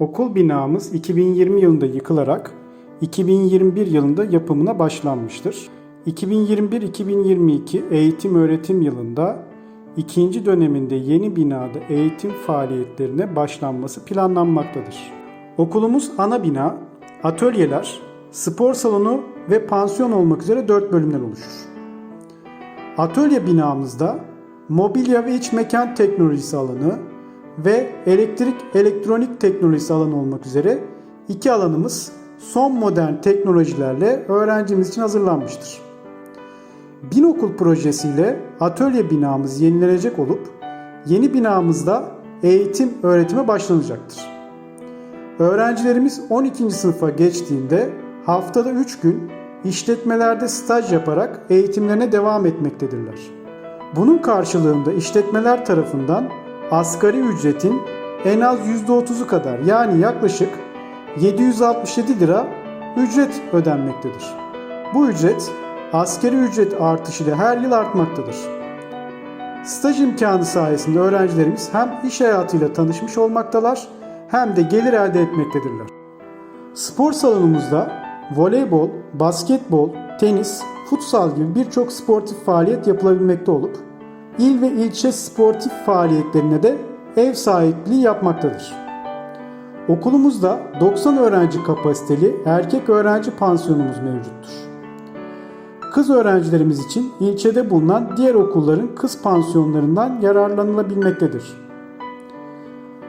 Okul binamız 2020 yılında yıkılarak 2021 yılında yapımına başlanmıştır. 2021-2022 eğitim öğretim yılında ikinci döneminde yeni binada eğitim faaliyetlerine başlanması planlanmaktadır. Okulumuz ana bina, atölyeler, spor salonu ve pansiyon olmak üzere 4 bölümden oluşur. Atölye binamızda mobilya ve iç mekan teknolojisi alanı ve elektrik elektronik teknolojisi alanı olmak üzere iki alanımız son modern teknolojilerle öğrencimiz için hazırlanmıştır. Bin okul projesiyle atölye binamız yenilenecek olup yeni binamızda eğitim öğretime başlanacaktır. Öğrencilerimiz 12. sınıfa geçtiğinde haftada 3 gün işletmelerde staj yaparak eğitimlerine devam etmektedirler. Bunun karşılığında işletmeler tarafından asgari ücretin en az %30'u kadar yani yaklaşık 767 lira ücret ödenmektedir. Bu ücret asgari ücret artışıyla her yıl artmaktadır. Staj imkanı sayesinde öğrencilerimiz hem iş hayatıyla tanışmış olmaktalar hem de gelir elde etmektedirler. Spor salonumuzda voleybol, basketbol, tenis, futsal gibi birçok sportif faaliyet yapılabilmekte olup il ve ilçe sportif faaliyetlerine de ev sahipliği yapmaktadır. Okulumuzda 90 öğrenci kapasiteli erkek öğrenci pansiyonumuz mevcuttur. Kız öğrencilerimiz için ilçede bulunan diğer okulların kız pansiyonlarından yararlanılabilmektedir.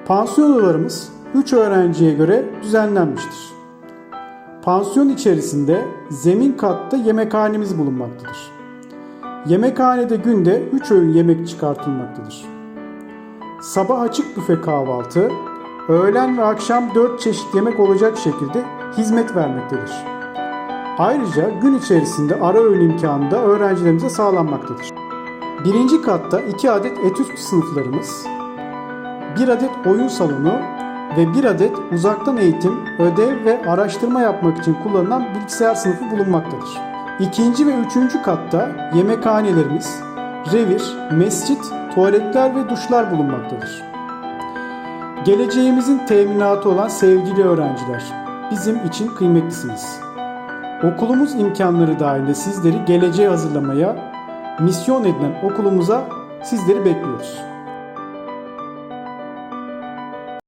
Pansiyon odalarımız 3 öğrenciye göre düzenlenmiştir. Pansiyon içerisinde zemin katta yemekhanemiz bulunmaktadır. Yemekhanede günde 3 öğün yemek çıkartılmaktadır. Sabah açık büfe kahvaltı, öğlen ve akşam 4 çeşit yemek olacak şekilde hizmet vermektedir. Ayrıca gün içerisinde ara öğün imkanı da öğrencilerimize sağlanmaktadır. Birinci katta 2 adet etüt sınıflarımız, 1 adet oyun salonu ve 1 adet uzaktan eğitim, ödev ve araştırma yapmak için kullanılan bilgisayar sınıfı bulunmaktadır. İkinci ve üçüncü katta yemekhanelerimiz, revir, mescit, tuvaletler ve duşlar bulunmaktadır. Geleceğimizin teminatı olan sevgili öğrenciler, bizim için kıymetlisiniz. Okulumuz imkanları dahilinde sizleri geleceğe hazırlamaya misyon edilen okulumuza sizleri bekliyoruz.